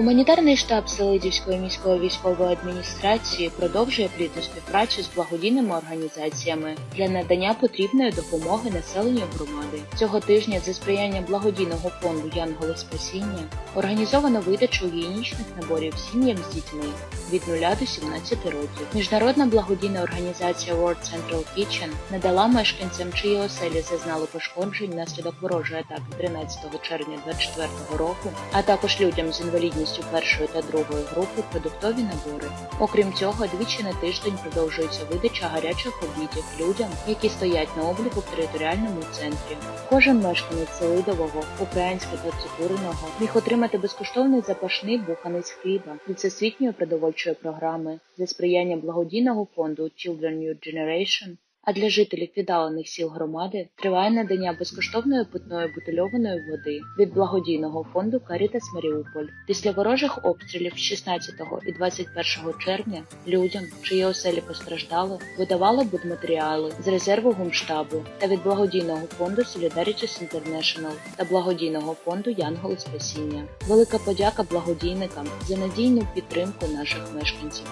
Гуманітарний штаб Селидівської міської військової адміністрації продовжує плідну співпрацю з благодійними організаціями для надання потрібної допомоги населенню громади. Цього тижня за сприяння благодійного фонду Янголи Спасіння організовано видачу гігієнічних наборів сім'ям з дітьми від 0 до 17 років. Міжнародна благодійна організація World Central Kitchen надала мешканцям, чиї оселі зазнали пошкоджень внаслідок ворожої атаки 13 червня 2024 року, а також людям з інвалідністю першої та другої групи продуктові набори. Окрім цього, двічі на тиждень продовжується видача гарячих обідів людям, які стоять на обліку в територіальному центрі. Кожен мешканець Селидового, Українська та Цукуриного міг отримати безкоштовний запашний буханець хліба від всесвітньої продовольчої програми за сприяння благодійного фонду Children New Generation. А для жителів віддалених сіл громади триває надання безкоштовної питної бутильованої води від благодійного фонду Caritas Маріуполь. Після ворожих обстрілів 16 і 21 червня людям, чиї оселі постраждали, видавали будматеріали з резерву гумштабу та від благодійного фонду Solidarities International та благодійного фонду Янголи Спасіння. Велика подяка благодійникам за надійну підтримку наших мешканців.